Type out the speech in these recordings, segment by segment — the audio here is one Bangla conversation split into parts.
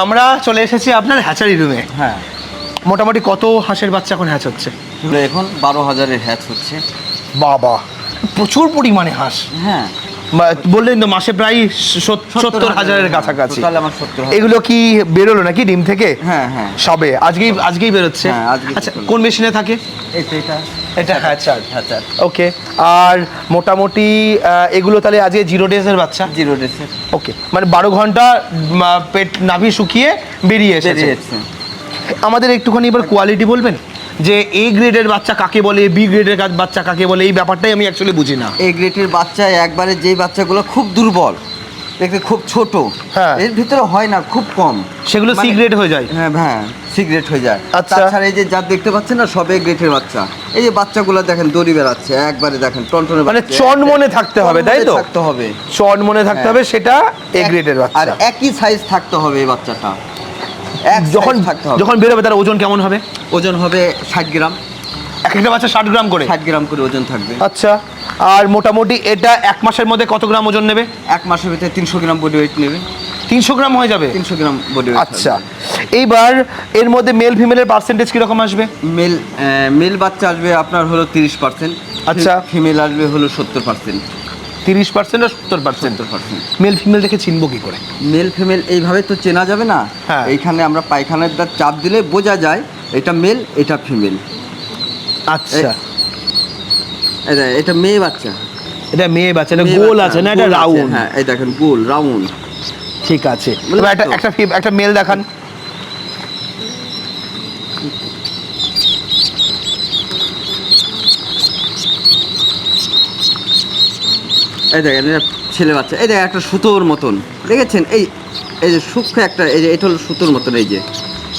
আমরা চলে এসেছি আপনার হ্যাচারি রুমে হ্যাঁ। মোটামুটি কত হাঁসের বাচ্চা এখন হ্যাচ হচ্ছে? এখন বারো হাজারের হ্যাচ হচ্ছে। বাবা প্রচুর পরিমাণে হাঁস। হ্যাঁ। বললেন তো মাসে প্রায় সত- সত্তর হাজারের কাছাকাছি। এগুলো কি বেরোলো নাকি ডিম থেকে? হ্যাঁ হ্যাঁ। সবে আজকেই আজকেই বেরোচ্ছে। হ্যাঁ, আচ্ছা কোন মেশিনে থাকে? এটা। এটা হ্যাচার হ্যাচার ওকে আর মোটামুটি এগুলো তাহলে আজকে জিরো ডেজের বাচ্চা? জিরো ডেসের ওকে মানে বারো ঘণ্টা পেট নাভি শুকিয়ে বেরিয়ে এসেছে। আমাদের একটুখানি এবার কোয়ালিটি বলবেন? যে এ গ্রেডের বাচ্চা কাকে বলে বি গ্রেডের বাচ্চা কাকে বলে এই ব্যাপারটাই আমি অ্যাকচুয়ালি বুঝি না। এই গ্রেটের বাচ্চা একবারে যেই বাচ্চাগুলো খুব দুর্বল দেখতে খুব ছোট। হ্যাঁ। এর ভিতরে হয় না খুব কম। সেগুলো সি মানে- হয়ে যায়। হ্যাঁ হ্যাঁ সিগারেট হয়ে যায়। আচ্ছা। তাছাড়া এই যে যা দেখতে পাচ্ছেন না সবে গ্রেটের বাচ্চা। এই যে বাচ্চাগুলো দেখেন দড়ি বেড়াচ্ছে একবারে দেখেন টনটনে মানে। চন মনে থাকতে হবে তাই তো? থাকতে হবে। চন মনে থাকতে হবে সেটা এ এক- বাচ্চা। আর একই সাইজ থাকতে হবে এই বাচ্চাটা। এক যখন থাকতে হবে। যখন বেরোবে তার ওজন কেমন হবে? ওজন হবে ষাট গ্রাম। এক একটা বাচ্চা ষাট গ্রাম করে? ষাট গ্রাম করে ওজন থাকবে। আচ্ছা। আর মোটামুটি এটা এক মাসের মধ্যে কত গ্রাম ওজন নেবে? এক মাসের ভিতরে তিনশো গ্রাম বডি ওয়েট নেবে। তিনশো গ্রাম হয়ে যাবে? তিনশো গ্রাম বডি ওয়েট আচ্ছা। এইবার এর মধ্যে মেল ফিমেলের পার্সেন্টেজ কীরকম আসবে? মেল মেল বাচ্চা আসবে আপনার হলো তিরিশ পার্সেন্ট আচ্ছা। ফিমেল আসবে হলো সত্তর পার্সেন্ট তিরিশ পার্সেন্ট আর সত্তর পার্সেন্ট পার্সেন্ট মেল ফিমেল দেখে চিনবো কি করে? মেল ফিমেল এইভাবে তো চেনা যাবে না? হ্যাঁ। এইখানে আমরা পায়খানার চাপ দিলে বোঝা যায় এটা মেল এটা ফিমেল আচ্ছা। এটা মেয়ে বাচ্চা। এটা মেয়ে বাচ্চা এটা গোল আছে না? এটা রাউন্ড। হ্যাঁ এই দেখেন গোল রাউন্ড। ঠিক আছে। বুঝলেন এবার একটা একটা একটা মেল দেখান। এই দেখেন এটা ছেলে বাচ্চা। এই দেখেন একটা সুতোর মতন। দেখেছেন? এই এই যে সূক্ষ্ম একটা এই যে এটা হলো সুতোর মতন এই যে।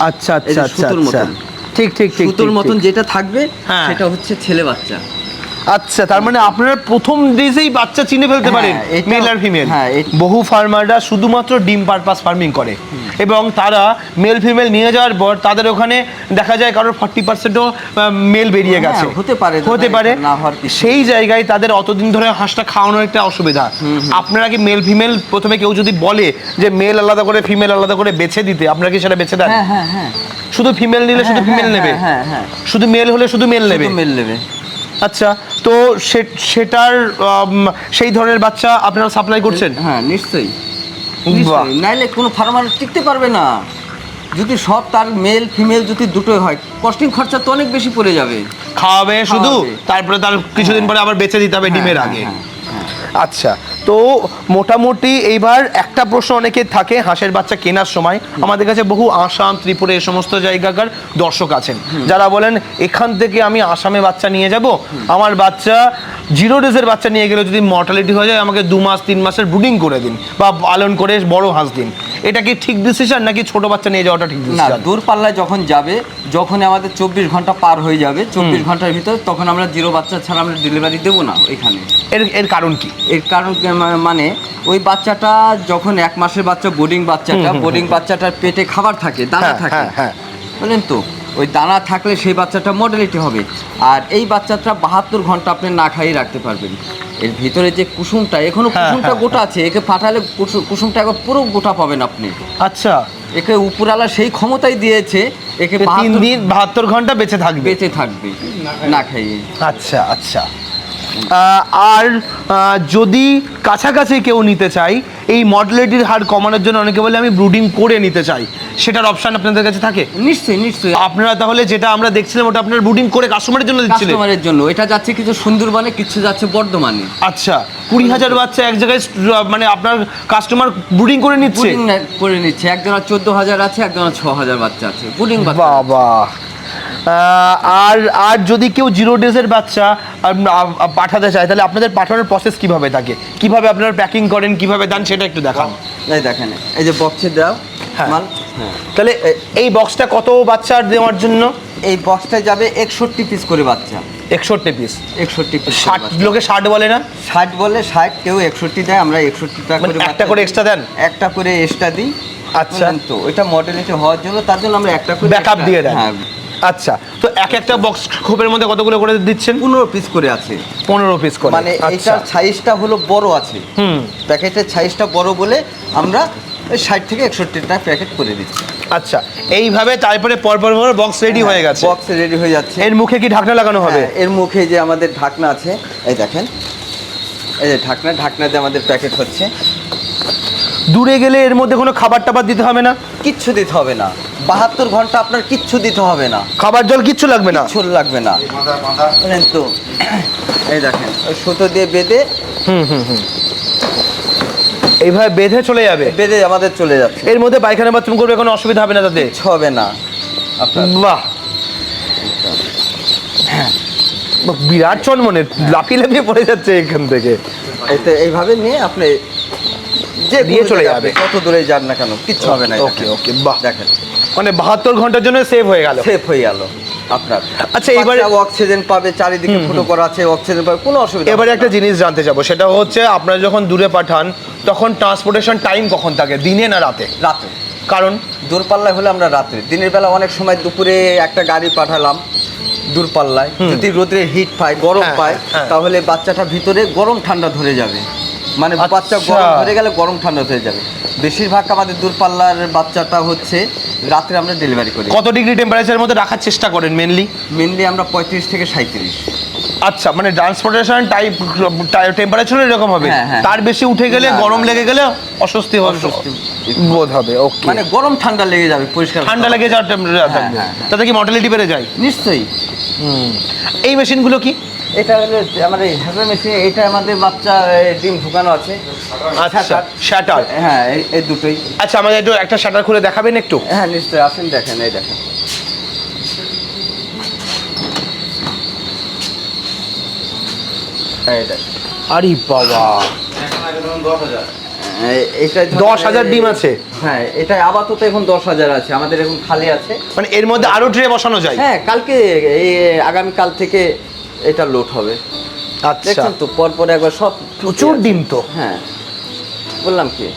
আচ্ছা আচ্ছা আচ্ছা সুতোর আচ্ছা। মতন। ঠিক ঠিক ঠিক সুতোর মতন যেটা থাকবে হ্যাঁ। সেটা হচ্ছে ছেলে বাচ্চা। আচ্ছা তার মানে আপনারা প্রথম ডেজেই বাচ্চা চিনে ফেলতে হ্যাঁ, পারেন মেল আর ফিমেল হ্যাঁ, বহু ফার্মাররা শুধুমাত্র ডিম পারপাস ফার্মিং করে এবং তারা মেল ফিমেল নিয়ে যাওয়ার পর তাদের ওখানে দেখা যায় কারোর ফর্টি পার্সেন্টও মেল বেরিয়ে হ্যাঁ, গেছে। হতে পারে হতে পারে। সেই জায়গায় তাদের অতদিন ধরে হাঁসটা খাওয়ানোর একটা অসুবিধা। আপনারা কি মেল ফিমেল প্রথমে কেউ যদি বলে যে মেল আলাদা করে ফিমেল আলাদা করে বেছে দিতে আপনারা কি সেটা বেছে দেন? হ্যাঁ হ্যাঁ হ্যাঁ। শুধু ফিমেল নিলে শুধু ফিমেল নেবে? হ্যাঁ হ্যাঁ শুধু মেল হলে শুধু মেল নেবে? মেল নেবে। আচ্ছা তো সে- সেটার সেই ধরনের বাচ্চা আপনারা সাপ্লাই করছেন? হ্যাঁ নিশ্চয়ই। নাইলে কোনো ফার্মার টিকতে পারবে না। যদি সব তার মেল ফিমেল যদি দুটোই হয় কস্টিং খরচা তো অনেক বেশি পড়ে যাবে। খাওয়াবে শুধু তারপরে তার কিছুদিন পরে আবার বেঁচে দিতে হবে ডিমের হ্যাঁ, আগে। হ্যাঁ, হ্যাঁ। আচ্ছা তো মোটামুটি এইবার একটা প্রশ্ন অনেকে থাকে, হাঁসের বাচ্চা কেনার সময়। আমাদের কাছে বহু আসাম, ত্রিপুরা, এই সমস্ত জায়গাকার দর্শক আছেন। যারা বলেন, এখান থেকে আমি আসামে বাচ্চা নিয়ে যাব? আমার বাচ্চা জিরো ডেজের বাচ্চা নিয়ে গেলে যদি মর্টালিটি হয়ে যায়, আমাকে দু মাস, তিন মাসের ব্রুডিং করে দিন বা পালন করে বড় হাঁস দিন। এটা কি ঠিক ডিসিশন নাকি ছোট বাচ্চা নিয়ে যাওয়াটা ঠিক না ডিসিশন দূরপাল্লায় যখন যাবে যখন আমাদের চব্বিশ ঘণ্টা পার হয়ে যাবে চব্বিশ ঘণ্টার ভিতর তখন আমরা জিরো বাচ্চা ছাড়া আমরা ডেলিভারি দেবো না এখানে। এর এর কারণ কি? এর কারণ মানে ওই বাচ্চাটা যখন এক মাসের বাচ্চা বোর্ডিং বাচ্চাটা বোর্ডিং বাচ্চাটার পেটে খাবার থাকে দানা হ্যাঁ, থাকে হ্যাঁ, হ্যাঁ। বুঝলেন তো? ওই দানা থাকলে সেই বাচ্চাটা মডেলিটি হবে। আর এই বাচ্চাটা বাহাত্তর ঘণ্টা আপনি না খাইয়ে রাখতে পারবেন। এর ভিতরে যে কুসুমটা এখনও হ্যাঁ, কুসুমটা হ্যাঁ, গোটা আছে একে ফাটালে কুসু- কুসুমটা একবার পুরো গোটা পাবেন আপনি। আচ্ছা। একে উপরালা সেই ক্ষমতাই দিয়েছে একে তিন দিন বাহাত্তর ঘণ্টা বেঁচে থাকবে। বেঁচে থাকবে না খাইয়ে। আচ্ছা আচ্ছা। আর যদি কাছাকাছি কেউ নিতে চাই এই মডেলিটির হার কমানোর জন্য অনেকে বলে আমি ব্রুডিং করে নিতে চাই। সেটার অপশন আপনাদের কাছে থাকে? নিশ্চয়ই নিশ্চয়ই। আপনারা তাহলে যেটা আমরা দেখছিলাম ওটা আপনার ব্রুডিং করে কাস্টমারের জন্য দিচ্ছিলেন? কাস্টমারের জন্য। এটা যাচ্ছে কিছু সুন্দরবনে কিছু যাচ্ছে বর্ধমানে। আচ্ছা কুড়ি হাজার বাচ্চা এক জায়গায় মানে আপনার কাস্টমার ব্রুডিং করে নিচ্ছে? করে নিচ্ছে। একজনের চোদ্দ হাজার আছে একজনের ছ হাজার বাচ্চা আছে। বাচ্চা বাবা। আর আর যদি কেউ জিরো ডেজের বাচ্চা পাঠাতে চায় তাহলে আপনাদের পাঠানোর প্রসেস কীভাবে থাকে? কীভাবে আপনারা প্যাকিং করেন কীভাবে দেন সেটা একটু দেখান। এই দেখেন এই যে বক্সে দাও হ্যাঁ। মাল। হ্যাঁ। তাহলে এই বক্সটা কত বাচ্চার দেওয়ার জন্য? এই বক্সটা যাবে একষট্টি পিস করে বাচ্চা। একষট্টি পিস একষট্টি পিস ষাট লোকে ষাট বলে না? ষাট বলে ষাট কেউ একষট্টি দেয় আমরা একষট্টিটা মানে করে একটা করে এক্সট্রা দেন? একটা করে এক্সট্রা দিই। আচ্ছা। তো এটা মডেলিটি হওয়ার জন্য তার জন্য আমরা একটা করে ব্যাকআপ দিয়ে দেন। হ্যাঁ। আচ্ছা তো এক একটা বক্স খোপের মধ্যে কতগুলো করে দিচ্ছেন? পনেরো পিস করে আছে। পনেরো পিস করে মানে আচ্ছা। এটার সাইজটা হলো বড় আছে। হুম। প্যাকেটের সাইজটা বড় বলে আমরা ষাট থেকে একষট্টিটা প্যাকেট করে দিচ্ছি। আচ্ছা এইভাবে তারপরে পরপর পর বক্স রেডি হয়ে গেছে। বক্সে রেডি হয়ে যাচ্ছে। এর মুখে কি ঢাকনা লাগানো হবে? হ্যাঁ, এর মুখে যে আমাদের ঢাকনা আছে এই দেখেন এই যে ঢাকনা ঢাকনাতে আমাদের প্যাকেট হচ্ছে। দূরে গেলে এর মধ্যে কোনো খাবার টাবার দিতে হবে না? কিচ্ছু দিতে হবে না। বাহাত্তর ঘণ্টা আপনার কিচ্ছু দিতে হবে না। খাবার জল কিচ্ছু লাগবে না? কিচ্ছু লাগবে না। বুঝলেন তো। এই দেখেন ওই সুতো দিয়ে বেঁধে হুম হুম হুম। এইভাবে বেঁধে চলে যাবে? বেঁধে আমাদের চলে যাচ্ছে। এর মধ্যে পায়খানা বাথরুম করবে কোনো অসুবিধা হবে না তাতে? কিচ্ছু হবে না আপনার। বাহ! বিরাট চনমনে লাফিয়ে লাফিয়ে পড়ে যাচ্ছে এখান থেকে। এইভাবে নিয়ে আপনি যে দিয়ে চলে যাবে। কত দূরে যান না কেন? কিচ্ছু হবে না ওকে ওকে বাহ। দেখেন। মানে বাহাত্তর ঘণ্টার জন্য সেভ হয়ে গেল। সেফ হয়ে গেল আপনার। আচ্ছা, এবারে- অক্সিজেন পাবে চারিদিকে ফুটো করা আছে অক্সিজেন পাবে কোনো অসুবিধা এবারে একটা জিনিস জানতে যাব সেটা হচ্ছে আপনারা যখন দূরে পাঠান তখন ট্রান্সপোর্টেশন টাইম কখন থাকে দিনে না রাতে? রাতে। কারণ? দূরপাল্লায় হলে আমরা রাত্রে দিনের বেলা অনেক সময় দুপুরে একটা গাড়ি পাঠালাম দূরপাল্লায়। যদি রোদের হিট পায় গরম হ্যাঁ, পায় হ্যাঁ। তাহলে বাচ্চাটা ভিতরে গরম ঠান্ডা ধরে যাবে। মানে বাচ্চা আচ্ছা। গরম ধরে গেলে গরম ঠান্ডা হয়ে যাবে। বেশিরভাগ আমাদের দূরপাল্লার বাচ্চাটা হচ্ছে রাত্রে আমরা ডেলিভারি করি। কত ডিগ্রি টেম্পারেচারের মধ্যে রাখার চেষ্টা করেন মেনলি মেনলি আমরা পঁয়ত্রিশ থেকে সাঁত্রিশ আচ্ছা মানে ট্রান্সপোর্টেশন টাইপ টেম্পারেচার এরকম হবে? হ্যাঁ, হ্যাঁ। তার বেশি উঠে গেলে গরম লেগে গেলে অস্বস্তি হবে। বোধ হবে ওকে মানে গরম ঠান্ডা লেগে যাবে পরিষ্কার। ঠান্ডা লেগে যাওয়ার টেম্পারেচার হ্যাঁ, থাকবে হ্যাঁ, হ্যাঁ। তাতে কি মর্টালিটি বেড়ে যায়? নিশ্চয়ই। এই মেশিনগুলো কি? এটা হলো আমাদের হ্যাজার মেশিন এটা আমাদের বাচ্চা ডিম ঢুকানো আছে। আচ্ছা। শাটার? হ্যাঁ এই- দুটোই। আচ্ছা আমাদের একটু একটা শাটার খুলে দেখাবেন একটু? হ্যাঁ নিশ্চয়ই আসেন দেখেন এই দেখেন। আরে বাবা। দশ হাজার ডিম আছে? হ্যাঁ এটা আপাতত এখন দশ হাজার আছে আমাদের এখন খালি আছে। মানে এর মধ্যে আরও ট্রে বসানো যায়? হ্যাঁ কালকে এই আগামী কাল থেকে এটা লোড হবে। আচ্ছা। দেখছেন তো পরপর একবার সব প্রচুর ডিম তো। হ্যাঁ। বললাম কি?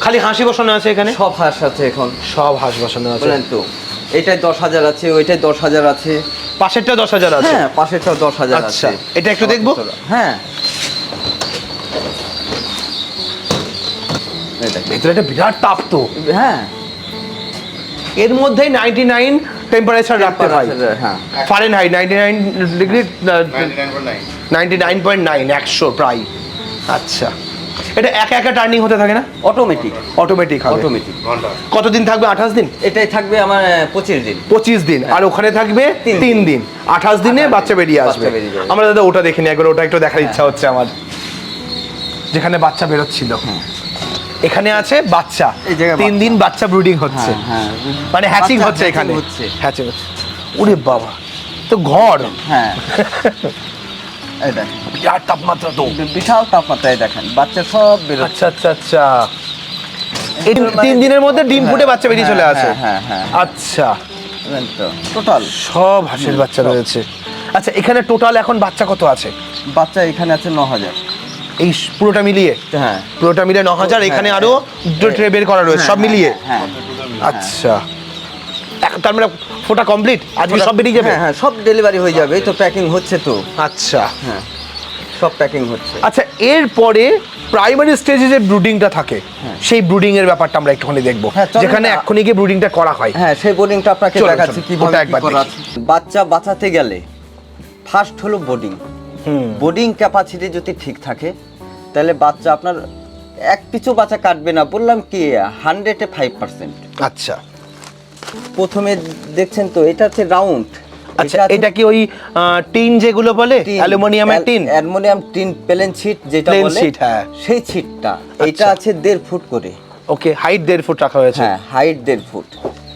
খালি হাসি বসানো আছে এখানে? সব হাঁস আছে এখন। সব হাঁস বসানো আছে। বললেন তো এটাই দশ হাজার আছে ওইটাই দশ হাজার আছে। পাশেরটা দশ হাজার আছে? হ্যাঁ পাশেরটাও দশ হাজার আচ্ছা, আছে। এটা একটু দেখব? হ্যাঁ। দেখেন। ভেতরে একটা বিরাট তাপ তো। হ্যাঁ। এর মধ্যেই নাইনটি নাইন টেম্পারেচার রাখতে হয়। হ্যাঁ। Fahrenheit high ninety nine degree ninety nine point nine একশো প্রায়। আচ্ছা। এটা একা একা টার্নিং হতে থাকে না? অটোমেটিক অটোমেটিক হবে। অটোমেটিক কতদিন থাকবে? আঠাশ দিন? এটাই থাকবে আমার পঁচিশ দিন। পঁচিশ দিন। আর ওখানে থাকবে তিন দিন। আঠাশ দিনে বাচ্চা বেরিয়ে আসবে। আমরা দাদা ওটা দেখিনি একবার ওটা একটু দেখার ইচ্ছা হচ্ছে আমার। যেখানে বাচ্চা বেরোচ্ছিল। এখানে আছে বাচ্চা। তিন দিন বাচ্চা ব্রুডিং হচ্ছে। হ্যাঁ মানে হ্যাচিং হচ্ছে এখানে। হচ্ছে। হ্যাচিং হচ্ছে। ওরে বাবা তো ঘর। হ্যাঁ। বিরাট তাপমাত্রা তো। বিশাল তাপমাত্রায় দেখেন। বাচ্চা সব বেরোচ্ছে আচ্ছা আচ্ছা আচ্ছা। এই তিন দিনের মধ্যে ডিম ফুটে বাচ্চা বেরিয়ে চলে হ্যাঁ, আসে। হ্যাঁ, হ্যাঁ। আচ্ছা। টোটাল সব হাঁসের বাচ্চা রয়েছে। আচ্ছা এখানে টোটাল এখন বাচ্চা কত আছে? বাচ্চা এখানে আছে ন হাজার এই পুরোটা মিলিয়ে? হ্যাঁ। পুরোটা মিলিয়ে ন হাজার এখানে হ্যাঁ, আরও হ্যাঁ। দুটো ট্রে বের করা রয়েছে সব হ্যাঁ, মিলিয়ে? হ্যাঁ আচ্ছা। তার মানে ফোটা কমপ্লিট আজকে সব বেরিয়ে যাবে? হ্যাঁ সব ডেলিভারি হয়ে যাবে এই তো প্যাকিং হচ্ছে তো। আচ্ছা। হ্যাঁ সব প্যাকিং হচ্ছে। আচ্ছা এরপরে প্রাইমারি স্টেজে যে ব্রুডিংটা থাকে সেই ব্রুডিং এর ব্যাপারটা আমরা একটুখানি দেখব। যেখানে। এক্ষুনি গিয়ে ব্রুডিংটা করা হয়। হ্যাঁ সেই বোর্ডিংটা আপনাকে দেখাচ্ছি কীভাবে করা। বাচ্চা বাঁচাতে গেলে ফার্স্ট হলো বোর্ডিং বোর্ডিং ক্যাপাসিটি যদি ঠিক থাকে তাহলে বাচ্চা আপনার এক পিছু বাচ্চা কাটবে না বললাম কি হান্ড্রেডে ফাইভ পার্সেন্ট আচ্ছা। প্রথমে দেখছেন তো এটা হচ্ছে রাউন্ড আচ্ছা এটা কি ওই টিন যেগুলো বলে? অ্যালুমিনিয়ামের tin? Aluminium tin plain sheet যেটা বলে sheet, হ্যাঁ। সেই শিটটা এটা আচ্ছা। আছে দেড় ফুট করে। ওকে হাইট দেড় ফুট রাখা হয়েছে। হ্যাঁ হাইট দেড় ফুট।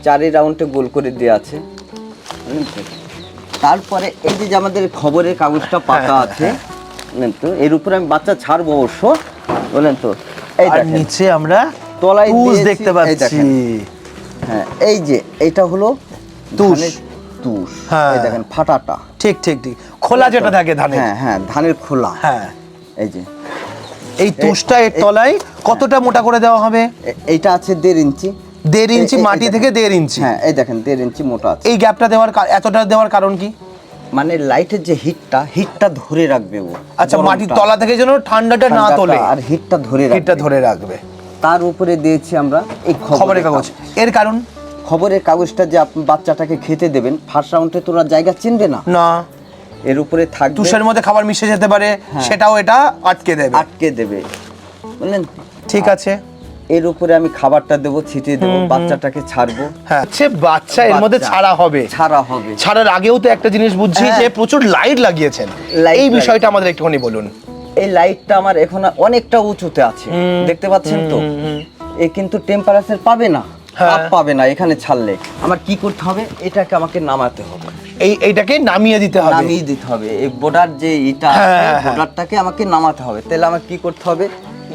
চারি রাউন্ডে গোল করে দেওয়া আছে। তারপরে এই যে যে আমাদের খবরের কাগজটা পাতা হ্যাঁ, আছে বুঝলেন তো এর উপরে আমি বাচ্চা ছাড়বো অবশ্য বললেন তো। এই আর দেখেন। নিচে আমরা তলায় তুষ দিয়েছি, দেখতে এই পাচ্ছি। দেখেন। হ্যাঁ এই যে এটা হলো তুষ। ধানের তুষ। হ্যাঁ। এই দেখেন ফাটাটা। ঠিক ঠিক ঠিক। খোলা যেটা থাকে ধানে হ্যাঁ হ্যাঁ ধানের খোলা। হ্যাঁ। এই যে। এই তুষটা এর তলায় কতটা মোটা করে দেওয়া হবে? এ- এইটা আছে দেড় ইঞ্চি। দেড় ইঞ্চি এই- মাটি এই থেকে দেড় ইঞ্চি। হ্যাঁ এই দেখেন দেড় ইঞ্চি মোটা আছে। এই গ্যাপটা দেওয়ার কা- এতটা দেওয়ার কারণ কি? মানে লাইটের যে হিটটা হিটটা ধরে রাখবে ও। আচ্ছা। মাটির তলা থেকে যেন ঠান্ডাটা না তোলে। আর হিটটা ধরে হিটটা ধরে রাখবে। তার উপরে দিয়েছি আমরা এই খবরের কাগজ। এর কারণ? খবরের কাগজটা যে আপনি বাচ্চাটাকে খেতে দেবেন ফার্স্ট রাউন্ডে তো ওরা জায়গা চিনবে না। না। এর উপরে থাকবে তুষের মধ্যে খাবার মিশে যেতে পারে হ্যাঁ। সেটাও এটা আটকে দেবে। আটকে দেবে। বুঝলেন ঠিক আছে। এর উপরে আমি খাবারটা দেবো ছিটিয়ে দেবো বাচ্চাটাকে ছাড়বো। হ্যাঁ সে বাচ্চা এর মধ্যে ছাড়া হবে। ছাড়া হবে। ছাড়ার আগেও তো একটা জিনিস বুঝছি হ্যাঁ। যে প্রচুর লাইট লাগিয়েছেন। এই বিষয়টা আমাদের একটুখানি বলুন। এই লাইটটা আমার এখন অনেকটা উঁচুতে আছে। দেখতে পাচ্ছেন তো? এ কিন্তু টেম্পারেচার পাবে না হ্যাঁ। তাপ পাবে না এখানে ছাড়লে। আমার কি করতে হবে? এটাকে আমাকে নামাতে হবে। এই এইটাকে নামিয়ে দিতে হবে। নামিয়ে দিতে হবে। এই বোর্ডার যে ইটা হ্যাঁ, হ্যাঁ। বোর্ডারটাকে আমাকে নামাতে হবে। তাহলে আমার কি করতে হবে?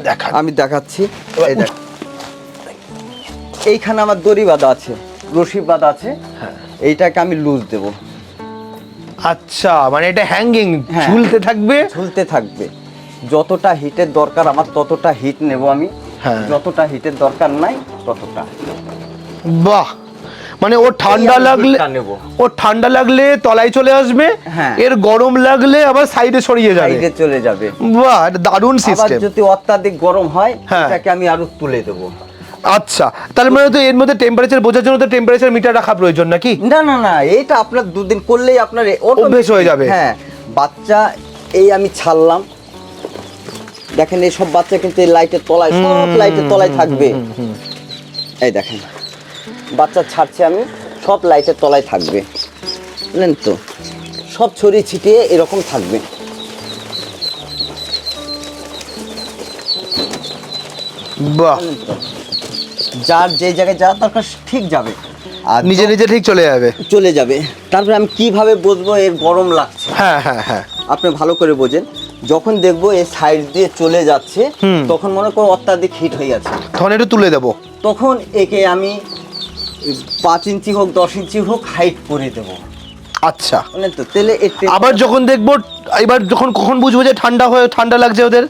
দেখান। আমি দেখাচ্ছি। এই দেখ। এইখানে আমার দড়ি বাঁধা আছে রশি বাঁধা আছে হ্যাঁ। এইটাকে আমি লুজ দেব আচ্ছা মানে এটা হ্যাঙ্গিং হ্যাঁ। ঝুলতে থাকবে ঝুলতে থাকবে যতটা হিটের দরকার আমার ততটা হিট নেব আমি হ্যাঁ। যতটা হিটের দরকার নাই ততটা বাহ মানে ও ঠান্ডা লাগলে। ও ঠান্ডা লাগলে তলায় চলে আসবে হ্যাঁ। এর গরম লাগলে আবার সাইডে সরিয়ে যাবে সাইডে চলে যাবে বাহ দারুণ সিস্টেম যদি অত্যাধিক গরম হয় হ্যাঁ। এটাকে আমি আরও তুলে দেব আচ্ছা তার মানে তো এর মধ্যে টেম্পারেচার বোঝার জন্য তো টেম্পারেচার মিটার রাখা প্রয়োজন নাকি? না না না এইটা আপনার দুদিন করলেই আপনার অভ্যেস হয়ে যাবে। হ্যাঁ বাচ্চা এই আমি ছাড়লাম। দেখেন এই সব বাচ্চা কিন্তু এই লাইটের তলায় সব লাইটের তলায় থাকবে। এই দেখেন বাচ্চা ছাড়ছে আমি সব লাইটের তলায় থাকবে। বুঝলেন তো সব ছড়িয়ে ছিটিয়ে এরকম থাকবে। বাহ? যার যে জায়গায় যাওয়ার দরকার ঠিক যাবে। আর নিজে নিজে ঠিক চলে যাবে। চলে যাবে। তারপরে আমি কীভাবে বুঝব এর গরম লাগছে। হ্যাঁ হ্যাঁ হ্যাঁ। আপনি ভালো করে বোঝেন। যখন দেখব এই সাইড দিয়ে চলে যাচ্ছে তখন মনে করো অত্যাধিক হিট হয়ে যাচ্ছে। তখন একটু তুলে দেবো। তখন একে আমি পাঁচ ইঞ্চি হোক দশ ইঞ্চি হোক হাইট করে দেবো। আচ্ছা। বুঝলেন তো এর আবার যখন দেখব এবার যখন কখন বুঝব যে ঠান্ডা হয়ে ঠান্ডা লাগছে ওদের?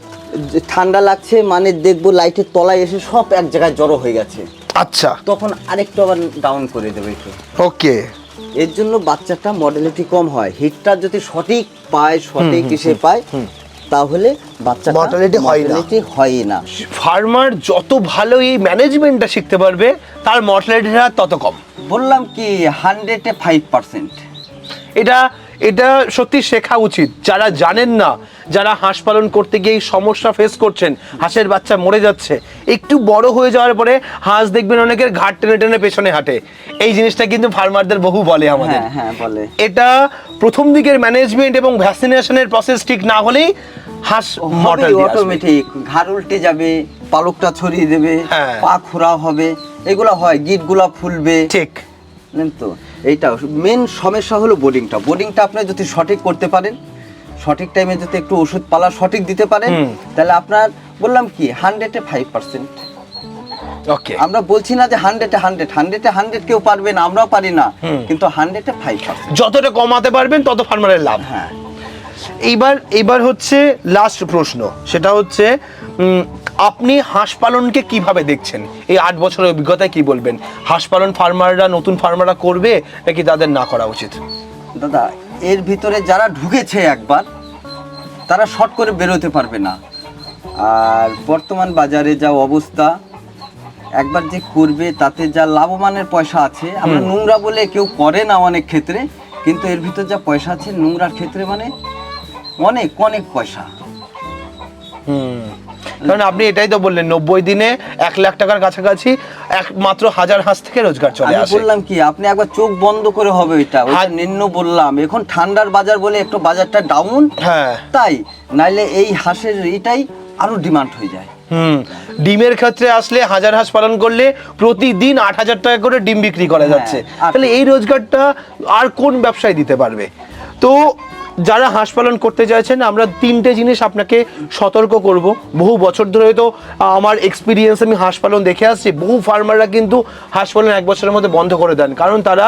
ঠান্ডা লাগছে মানে দেখব লাইটের তলায় এসে সব এক জায়গায় জড়ো হয়ে গেছে। আচ্ছা। তখন আরেকটু আবার ডাউন করে দেবে একটু। ওকে। এর জন্য বাচ্চাটা মডেলিটি কম হয়। হিটটা যদি সঠিক পায় সঠিক এসে পায় তাহলে বাচ্চা Mortality হয় না। হয় না। ফার্মার যত ভালো এই ম্যানেজমেন্টটা শিখতে পারবে তার মর্টালিটিটা তত কম। বললাম কি হান্ড্রেডে ফাইভ পার্সেন্ট এটা এটা সত্যি শেখা উচিত। যারা জানেন না যারা হাঁস পালন করতে গিয়ে এই সমস্যা ফেস করছেন হাঁসের বাচ্চা মরে যাচ্ছে একটু বড় হয়ে যাওয়ার পরে হাঁস দেখবেন অনেকের ঘাট টেনে টেনে পেছনে হাঁটে। এই জিনিসটা কিন্তু ফার্মারদের বহু বলে আমাদের। হ্যাঁ হ্যাঁ বলে। এটা প্রথম দিকের ম্যানেজমেন্ট এবং ভ্যাকসিনেশনের প্রসেস ঠিক না হলেই হাঁস অটোমেটিক ঘাড় উল্টে যাবে পালকটা ছড়িয়ে দেবে হ্যাঁ। পা খোরা হবে এগুলো হয় গিটগুলা ফুলবে। ঠিক। তো? এইটা মেন সমস্যা হলো বোর্ডিংটা বোর্ডিংটা আপনি যদি সঠিক করতে পারেন সঠিক টাইমে যদি একটু ওষুধ পালা সঠিক দিতে পারেন তাহলে আপনার বললাম কি হান্ড্রেডে ফাইভ পার্সেন্ট ওকে আমরা বলছি না যে হান্ড্রেডে হান্ড্রেড হান্ড্রেডে হান্ড্রেড কেউ পারবে না আমরাও পারি না কিন্তু হান্ড্রেডে ফাইভ পার্সেন্ট যতটা কমাতে পারবেন তত ফার্মারের লাভ। হ্যাঁ। এইবার এইবার হচ্ছে লাস্ট প্রশ্ন সেটা হচ্ছে আপনি হাঁস পালনকে কীভাবে দেখছেন? এই আট বছরের অভিজ্ঞতায় কি বলবেন? হাঁস পালন ফার্মাররা নতুন ফার্মাররা করবে নাকি তাদের না করা উচিত? দাদা এর ভিতরে যারা ঢুকেছে একবার তারা শর্ট করে বেরোতে পারবে না। আর বর্তমান বাজারে যা অবস্থা একবার যে করবে তাতে যা লাভবানের পয়সা আছে আমরা নোংরা বলে কেউ করে না অনেক ক্ষেত্রে কিন্তু এর ভিতর যা পয়সা আছে নোংরার ক্ষেত্রে মানে অনেক অনেক পয়সা। হুম। কারণ আপনি এটাই তো বললেন নব্বই দিনে এক লাখ টাকার কাছাকাছি একমাত্র হাজার হাঁস থেকে রোজগার চলে আসে। বললাম কি আপনি একবার চোখ বন্ধ করে হবে ওইটা ওইটা হাত- নিম্ন বললাম। এখন ঠান্ডার বাজার বলে একটু বাজারটা ডাউন হ্যাঁ। তাই নাইলে এই হাঁসের এটাই আরও ডিমান্ড হয়ে যায়। হুম ডিমের ক্ষেত্রে আসলে হাজার হাঁস পালন করলে প্রতিদিন আট হাজার টাকা করে ডিম বিক্রি করা হ্যাঁ, যাচ্ছে। আর- তাহলে এই রোজগারটা আর কোন ব্যবসায় দিতে পারবে? তো যারা হাঁস পালন করতে চাইছেন, আমরা তিনটে জিনিস আপনাকে সতর্ক করব। বহু বছর ধরে তো আমার এক্সপিরিয়েন্স আমি হাঁস পালন দেখে আসছি। বহু ফার্মাররা কিন্তু হাঁস পালন এক বছরের মধ্যে বন্ধ করে দেন। কারণ তারা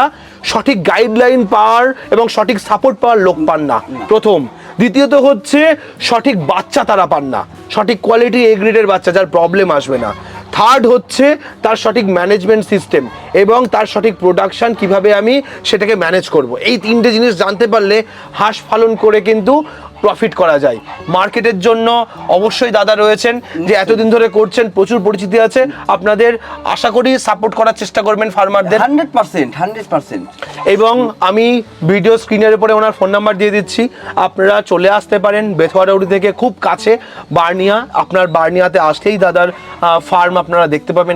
সঠিক গাইডলাইন পাওয়ার এবং সঠিক সাপোর্ট পাওয়ার লোক পান না। প্রথম। দ্বিতীয়ত হচ্ছে সঠিক বাচ্চা তারা পান না। সঠিক কোয়ালিটি এ গ্রেডের বাচ্চা, যার প্রবলেম আসবে না। থার্ড হচ্ছে তার সঠিক ম্যানেজমেন্ট সিস্টেম এবং তার সঠিক প্রোডাকশান কীভাবে আমি সেটাকে ম্যানেজ করব। এই তিনটে জিনিস জানতে পারলে হাঁস পালন করে কিন্তু প্রফিট করা যায়। মার্কেটের জন্য অবশ্যই দাদা রয়েছেন যে এতদিন ধরে করছেন প্রচুর পরিচিতি আছে। আপনাদের আশা করি সাপোর্ট করার চেষ্টা করবেন ফার্মারদের হান্ড্রেড পার্সেন্ট হান্ড্রেড পার্সেন্ট। এবং আমি ভিডিও স্ক্রিনের উপরে ওনার ফোন নাম্বার দিয়ে দিচ্ছি। আপনারা চলে আসতে পারেন বেথুয়ারৌড়ি থেকে খুব কাছে বার্নিয়া। আপনার বার্নিয়াতে আসলেই দাদার ফার্ম আপনারা দেখতে পাবেন।